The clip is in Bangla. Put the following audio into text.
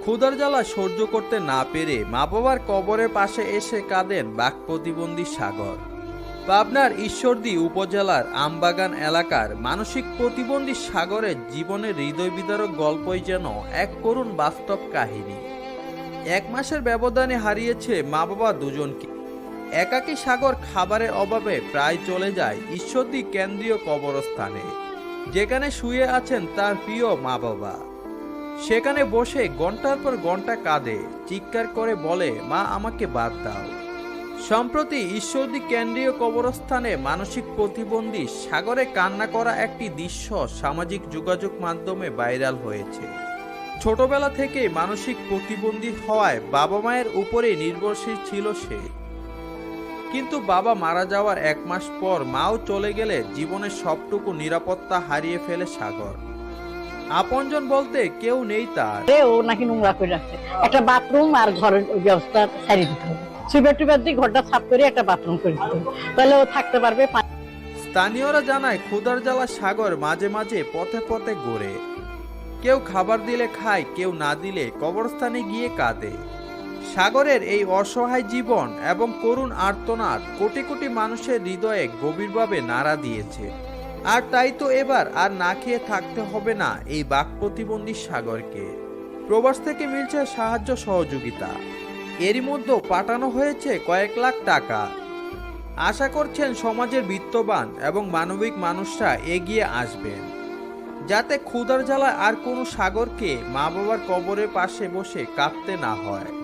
ক্ষুধার জ্বালা সহ্য করতে না পেরে মা বাবার কবরের পাশে এসে কাঁদেন বাক প্রতিবন্ধী সাগর। পাবনার ঈশ্বরদী উপজেলার আমবাগান এলাকার মানসিক প্রতিবন্ধী সাগরের জীবনের হৃদয় বিদারক গল্পই যেন এক করুণ বাস্তব কাহিনী। এক মাসের ব্যবধানে হারিয়েছে মা বাবা দুজনকে। একাকী সাগর খাবারের অভাবে প্রায় চলে যায় ঈশ্বরদী কেন্দ্রীয় কবরস্থানে। যেখানে শুয়ে আছেন তার প্রিয় মা বাবা। সেখানে বসে ঘণ্টার পর ঘণ্টা কাঁদে, চিৎকার করে বলে, মা, আমাকে বাদ দাও। সম্প্রতি ঈশ্বরদী কেন্দ্রীয় কবরস্থানে মানসিক প্রতিবন্ধী সাগরে কান্না করা একটি দৃশ্য সামাজিক যোগাযোগ মাধ্যমে ভাইরাল হয়েছে। ছোটবেলা থেকে মানসিক প্রতিবন্ধী হওয়ায় বাবা মায়ের উপরে নির্ভরশীল ছিল সে। কিন্তু বাবা মারা যাওয়ার এক মাস পর মাও চলে গেলে জীবনের সবটুকু নিরাপত্তা হারিয়ে ফেলে সাগর। আপনজন বলতে কেউ নেই তার। ও নাকি নোংরা করে রাখছে। একটা বাথরুম আর ঘরের ব্যবস্থা সারিয়ে দিতে হবে। সুইপার টুইপার দিয়ে ঘরটা সাফ করে একটা বাথরুম করে দিতে হবে। তাহলে ও থাকতে পারবে স্থানীয়রা জানায় ক্ষুধার জ্বালা সাগর মাঝে মাঝে পথে পথে ঘোরে। কেউ খাবার দিলে খায় কেউ না দিলে কবরস্থানে গিয়ে কাঁদে। সাগরের এই অসহায় জীবন এবং করুণ আর্তনাদ কোটি কোটি মানুষের হৃদয়ে গভীরভাবে নাড়া দিয়েছে। আর তাই তো এবার আর না খেয়ে থাকতে হবে না এই বাক প্রতিবন্ধী সাগরকে। প্রবাস থেকে মিলছে সাহায্য সহযোগিতা। এরই মধ্যে পাঠানো হয়েছে কয়েক লাখ টাকা। আশা করছেন সমাজের বিত্তবান এবং মানবিক মানুষরা এগিয়ে আসবেন। যাতে ক্ষুধার জ্বালায় আর কোনো সাগরকে মা বাবার কবরের পাশে বসে কাঁদতে না হয়।